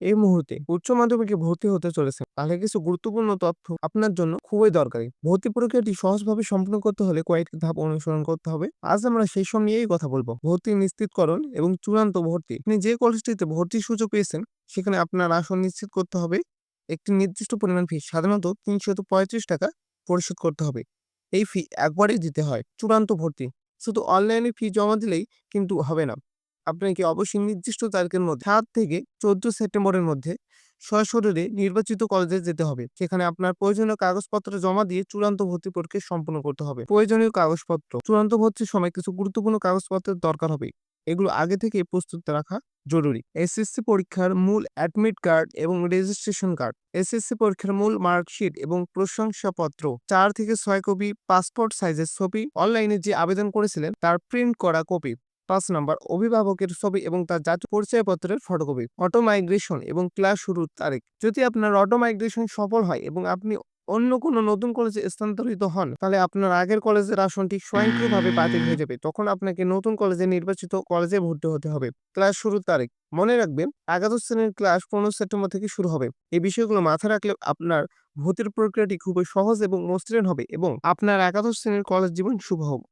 এই মুহূর্তে উচ্চ মাধ্যমিকে ভর্তি হতে চলেছেন। তাহলে কিছু গুরুত্বপূর্ণ তথ্য আপনার জন্য খুবই দরকারি। ভর্তি প্রক্রিয়াটি সহজভাবে সম্পন্ন করতে হলে কয়েকটি ধাপ অনুসরণ করতে হবে। আজ আমরা সেই সব নিয়েই কথা বলব। ভর্তি নিশ্চিতকরণ এবং চূড়ান্ত ভর্তি। আপনি যে কলেজটিতে ভর্তির সুযোগ পেয়েছেন, সেখানে আপনার আসন নিশ্চিত করতে হবে। একটি নির্দিষ্ট পরিমাণ ফি, সাধারণত তিনশত পঁয়ত্রিশ টাকা পরিশোধ করতে হবে। এই ফি একবারেই দিতে হয়। চূড়ান্ত ভর্তি। শুধু অনলাইনে ফি জমা দিলেই কিন্তু হবে না। আপনাকে অবশ্যই নির্দিষ্ট তারিখের মধ্যে, সাত থেকে চোদ্দ সেপ্টেম্বরের মধ্যে সশরীরে নির্বাচিত কলেজে যেতে হবে। সেখানে আপনার প্রয়োজনীয় কাগজপত্র জমা দিয়ে চূড়ান্ত ভর্তি প্রক্রিয়া সম্পন্ন করতে হবে। প্রয়োজনীয় কাগজপত্র, চূড়ান্ত ভর্তির সময় কিছু গুরুত্বপূর্ণ কাগজপত্রের দরকার হবে। এগুলো আগে থেকে প্রস্তুত রাখা জরুরি। এসএসসি পরীক্ষার মূল অ্যাডমিট কার্ড এবং রেজিস্ট্রেশন কার্ড এসএসসি পরীক্ষার মূল মার্কশিট এবং প্রশংসাপত্র, চার থেকে ছয় কপি পাসপোর্ট সাইজের ছবি অনলাইনে যে আবেদন করেছিলেন, তার প্রিন্ট করা কপি পাঁচ নম্বর, অভিভাবকের ছবি এবং তার জাতীয় পরিচয়পত্রের ফটোকপি অটো মাইগ্রেশন এবং ক্লাস শুরুর তারিখ। যদি আপনার অটো মাইগ্রেশন সফল হয় এবং আপনি অন্য কোনো নতুন কলেজে স্থানান্তরিত হন, তাহলে আপনার আগের কলেজের আসনটি স্বয়ংক্রিয়ভাবে বাতিল হয়ে যাবে। তখন আপনাকে নতুন কলেজে নির্বাচিত কলেজে ভর্তি হতে হবে। ক্লাস শুরুর তারিখ। মনে রাখবেন, একাদশ শ্রেণির ক্লাস পনেরো সেপ্টেম্বর থেকে শুরু হবে। এই বিষয়গুলো মাথায় রাখলে আপনার ভর্তির প্রক্রিয়াটি খুবই সহজ এবং মসৃণ হবে এবং আপনার একাদশ শ্রেণির কলেজ জীবন শুভ হোক